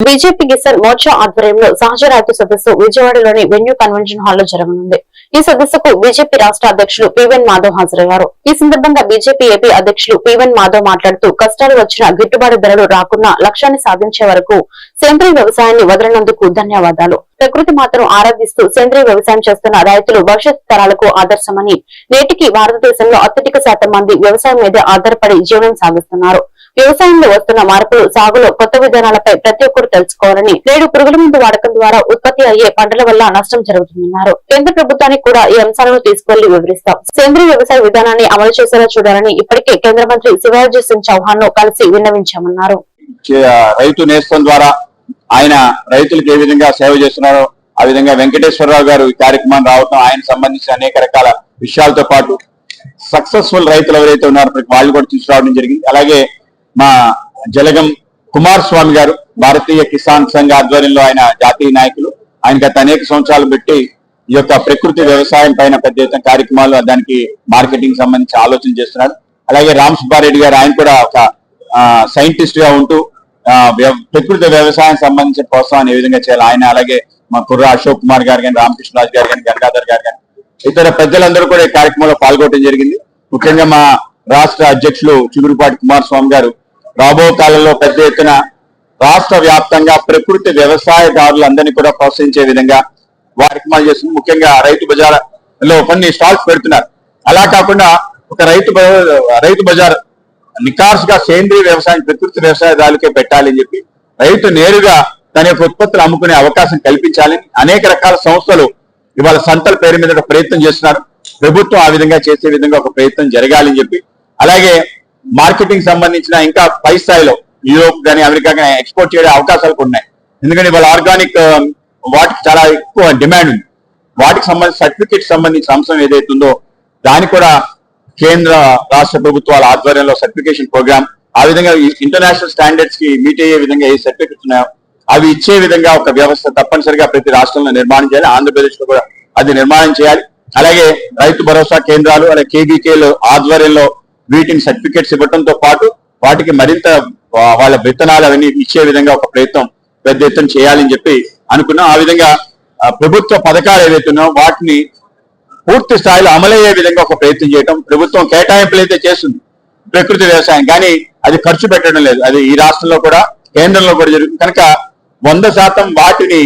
BJP Kisan Morcha ఆధ్వర్యంలో సహజ రాజ్య సదస్సు విజయవాడలోని వెన్యూ కన్వెన్షన్ హాల్లో జరగనుంది. ఈ సదస్సుకు బీజేపీ రాష్ట్ర అధ్యక్షులు పివెన్ మాధవ్ హాజరయ్యారు. ఈ సందర్భంగా బీజేపీ ఏపీ అధ్యక్షులు పివెన్ మాధవ్ మాట్లాడుతూ కష్టాలు వచ్చిన గిట్టుబాటు ధరలు రాకున్నా లక్ష్యాన్ని సాధించే వరకు సేంద్రీయ వ్యవసాయాన్ని వదలనందుకు ధన్యవాదాలు. ప్రకృతి మాత్రం ఆరాధిస్తూ సేంద్రీయ వ్యవసాయం చేస్తున్న రైతులు భవిష్యత్ తరాలకు ఆదర్శమని నేటికి భారతదేశంలో అత్యధిక శాతం మంది వ్యవసాయం మీద ఆధారపడి జీవనం సాగిస్తున్నారు. వ్యవసాయంలో వస్తున్న మార్పులు సాగులో కొత్త విధానాలపై ప్రతి ఒక్కరు తెలుసుకోవాలని నేడు పురుగుల మందు వాడకం ద్వారా ఉత్పత్తి అయ్యే పంటల వల్ల నష్టం జరుగుతుందన్నారు. కేంద్ర ప్రభుత్వానికి కూడా ఈ అంశాలను తీసుకెళ్ళి వివరిస్తాం. సేంద్రీయ వ్యవసాయ విధానాన్ని అమలు చేసేలా చూడాలని ఇప్పటికే కేంద్ర మంత్రి శివాజీ సింగ్ చౌహాన్ను కలిసి విన్నవించామన్నారు. రైతు నేస్తం ద్వారా ఆయన రైతులకు ఏ విధంగా సేవ చేస్తున్నారో ఆ విధంగా వెంకటేశ్వరరావు గారు ఈ కార్యక్రమం రావటం ఆయన సంబంధించిన అనేక రకాల విషయాలతో పాటు సక్సెస్ఫుల్ రైతులు ఎవరైతే ఉన్నారో వాళ్ళు కూడా తీసుకురావడం జరిగింది. అలాగే మా జలగం కుమార్ స్వామి గారు భారతీయ కిసాన్ సంఘ ఆధ్వర్యంలో ఆయన జాతీయ నాయకులు. ఆయన గత అనేక సంవత్సరాలు పెట్టి ఈ యొక్క ప్రకృతి వ్యవసాయం పైన పెద్ద ఎత్తున కార్యక్రమాలు దానికి మార్కెటింగ్ సంబంధించి ఆలోచన చేస్తున్నారు. అలాగే రామ్ సుబ్బారెడ్డి గారు ఆయన కూడా ఒక సైంటిస్ట్గా ఉంటూ వ్యవ- ప్రకృతి వ్యవసాయం సంబంధించిన ప్రోత్సాహాన్ని ఏ విధంగా చేయాలి? ఆయన అలాగే మా కుర్ర అశోక్ కుమార్ గారు కానీ రామకృష్ణరాజు గారు కానీ గంగాధర్ గారు కానీ ఇతర పెద్దలందరూ కూడా ఈ కార్యక్రమంలో పాల్గొనడం జరిగింది. ముఖ్యంగా మా రాష్ట్ర అధ్యక్షులు చిగురుపాటి కుమారస్వామి గారు. రాబో కాలంలో పెద్ద ఎత్తున రాష్ట్ర వ్యాప్తంగా ప్రకృతి వ్యవసాయదారులందరినీ కూడా ప్రోత్సహించే విధంగా కార్యక్రమాలు చేస్తుంది. ముఖ్యంగా రైతు బజార్లో కొన్ని స్టాల్స్ పెడుతున్నారు. అలా కాకుండా ఒక రైతు రైతు బజార్ నికార్స్గా సేంద్రీయ వ్యవసాయం ప్రకృతి వ్యవసాయదారులకే పెట్టాలని చెప్పి రైతు నేరుగా తన యొక్క ఉత్పత్తులు అమ్ముకునే అవకాశం కల్పించాలని అనేక రకాల సంస్థలు ఇవాళ సంతల పేరు మీద ఒక ప్రయత్నం చేస్తున్నారు. ప్రభుత్వం ఆ విధంగా చేసే విధంగా ఒక ప్రయత్నం జరగాలని చెప్పి. అలాగే మార్కెటింగ్ సంబంధించిన ఇంకా పై స్థాయిలో యూరోప్ కానీ అమెరికా కానీ ఎక్స్పోర్ట్ చేయడం అవకాశాలు కూడా ఉన్నాయి. ఎందుకంటే ఇవాళ ఆర్గానిక్ వాటికి చాలా ఎక్కువ డిమాండ్ ఉంది. వాటికి సంబంధించి సర్టిఫికేట్ సంబంధించిన అంశం ఏదైతే ఉందో దాని కూడా కేంద్ర రాష్ట్ర ప్రభుత్వాల ఆధ్వర్యంలో సర్టిఫికేషన్ ప్రోగ్రామ్ ఆ విధంగా ఇంటర్నేషనల్ స్టాండర్డ్స్కి మీట్ అయ్యే విధంగా ఏ సర్టిఫికెట్స్ ఉన్నాయో అవి ఇచ్చే విధంగా ఒక వ్యవస్థ తప్పనిసరిగా ప్రతి రాష్ట్రంలో నిర్మాణం చేయాలి. ఆంధ్రప్రదేశ్లో కూడా అది నిర్మాణం చేయాలి. అలాగే రైతు భరోసా కేంద్రాలు అలాగే కేబీకేలు ఆధ్వర్యంలో వీటిని సర్టిఫికేట్స్ ఇవ్వడంతో పాటు వాటికి మరింత వాళ్ళ విత్తనాలు అవన్నీ ఇచ్చే విధంగా ఒక ప్రయత్నం పెద్ద ఎత్తున చేయాలని చెప్పి అనుకున్నాం ఆ విధంగా ప్రభుత్వ పథకాలు ఏవైతే వాటిని పూర్తి స్థాయిలో అమలయ్యే విధంగా ఒక ప్రయత్నం చేయటం ప్రభుత్వం కేటాయింపులు అయితే చేస్తుంది ప్రకృతి వ్యవసాయం. కానీ అది ఖర్చు పెట్టడం లేదు. అది ఈ రాష్ట్రంలో కూడా కేంద్రంలో కూడా జరుగుతుంది. కనుక వంద శాతం వాటిని